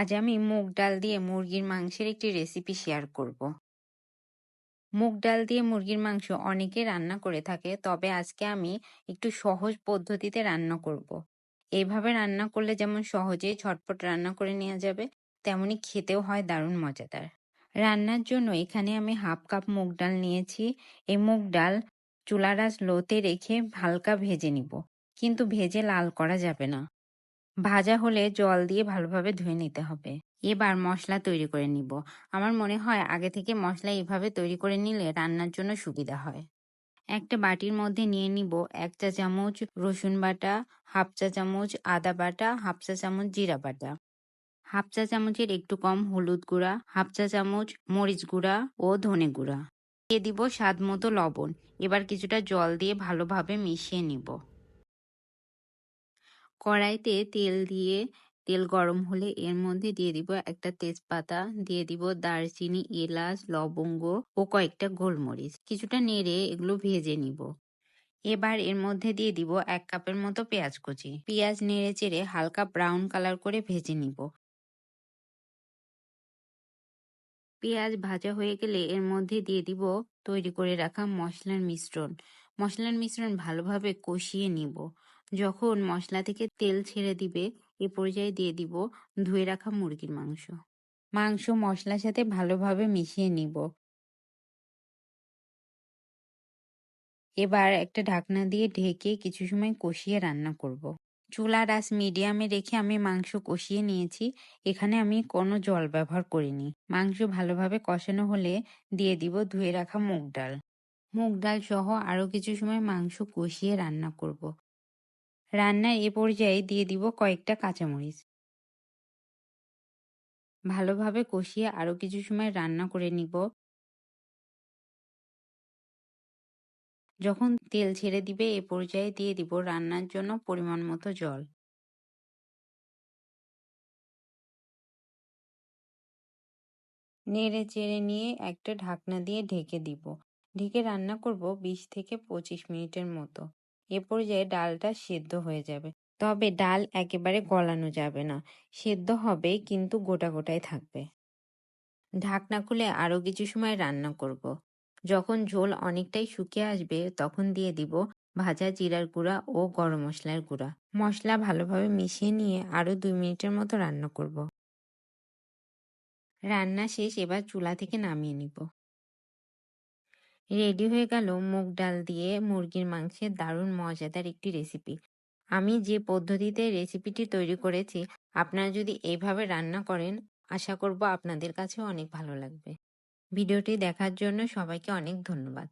আজ আমি মুগ ডাল দিয়ে মুরগির মাংসের একটি রেসিপি শেয়ার করব। মুগ ডাল দিয়ে মুরগির মাংস অনেকে রান্না করে থাকে, তবে আজকে আমি একটু সহজ পদ্ধতিতে রান্না করব। এইভাবে রান্না করলে যেমন সহজেই ঝটপট রান্না করে নেওয়া যাবে, তেমনি খেতেও হয় দারুণ মজাদার রান্নার জন্য এখানে আমি হাফ কাপ মুগ ডাল নিয়েছি এই মুগ ডাল চুলারাস লোতে রেখে হালকা ভেজে নিব, কিন্তু ভেজে লাল করা যাবে না ভাজা হলে জল দিয়ে ভালোভাবে ধুয়ে নিতে হবে। এবার মশলা তৈরি করে নিব। আমার মনে হয় আগে থেকে মশলা এভাবে তৈরি করে নিলে রান্নার জন্য সুবিধা হয়। একটা বাটির মধ্যে নিয়ে নিব এক চা চামচ রসুন বাটা, হাফ চা চামচ আদা বাটা, হাফ চা চামচ জিরা বাটা। হাফ চা চামচের একটু কম হলুদ গুঁড়া, হাফ চা চামচ মরিচ গুঁড়া ও ধনে গুঁড়া। দিয়ে দিব স্বাদ মতো লবণ। এবার কিছুটা জল দিয়ে ভালোভাবে মিশিয়ে নিব। কড়াইতে তেল দিয়ে, তেল গরম হলে এর মধ্যে দিয়ে দিব একটা তেজপাতা, দিয়ে দিব দারচিনি, এলাচ, লবঙ্গ ও কয়েকটা গোলমরিচ। কিছুটা নেড়ে এগুলো ভেজে নিব। এবার এর মধ্যে দিয়ে দিব এক কাপের মতো পেঁয়াজ কুচি। পেঁয়াজ নেড়ে চেড়ে হালকা ব্রাউন কালার করে ভেজে নিব। পেঁয়াজ ভাজা হয়ে গেলে এর মধ্যে দিয়ে দিব তৈরি করে রাখা মশলার মিশ্রণ। মশলার মিশ্রণ ভালোভাবে কষিয়ে নিব। যখন মশলা থেকে তেল ছেড়ে দিবে, এ পর্যায়ে দিয়ে দিব ধুয়ে রাখা মুরগির মাংস। মাংস মশলার সাথে ভালোভাবে মিশিয়ে নিব। এবার একটা ঢাকনা দিয়ে ঢেকে কিছু সময় কষিয়ে রান্না করব। চুলা রাস মিডিয়ামে রেখে আমি মাংস কষিয়ে নিয়েছি। এখানে আমি কোনো জল ব্যবহার করিনি। মাংস ভালোভাবে কষানো হলে দিয়ে দিব ধুয়ে রাখা মুগ ডাল। মুগ ডাল সহ আরও কিছু সময় মাংস কষিয়ে রান্না করব। রান্নার এ পর্যায়ে দিয়ে দিব কয়েকটা কাঁচামরিচ। ভালোভাবে কষিয়ে আরও কিছু সময় রান্না করে নিব। যখন তেল ছেড়ে দিবে, এ পর্যায়ে দিয়ে দিব রান্নার জন্য পরিমাণ মতো জল। নেড়ে চেড়ে নিয়ে একটা ঢাকনা দিয়ে ঢেকে দিব। ঢেকে রান্না করব বিশ থেকে পঁচিশ মিনিটের মতো। এ পর্যায়ে ডালটা সেদ্ধ হয়ে যাবে। তবে ডাল একেবারে গলানো যাবে না। সেদ্ধ হবে, কিন্তু গোটা গোটাই থাকবে। ঢাকনা খুলে আরও কিছু সময় রান্না করব। যখন ঝোল অনেকটাই শুকিয়ে আসবে, তখন দিয়ে দিব ভাজা জিরার গুঁড়া ও গরম মশলার গুঁড়া। মশলা ভালোভাবে মিশিয়ে নিয়ে আরও দুই মিনিটের মতো রান্না করব। রান্না শেষ, এবার চুলা থেকে নামিয়ে নিব। রেডি হয়ে গেল মুগ ডাল দিয়ে মুরগির মাংসের দারুণ মজাদার একটি রেসিপি। আমি যে পদ্ধতিতে রেসিপিটি তৈরি করেছি, আপনারা যদি এইভাবে রান্না করেন, আশা করব আপনাদের কাছে অনেক ভালো লাগবে। ভিডিওটি দেখার জন্য সবাইকে অনেক ধন্যবাদ।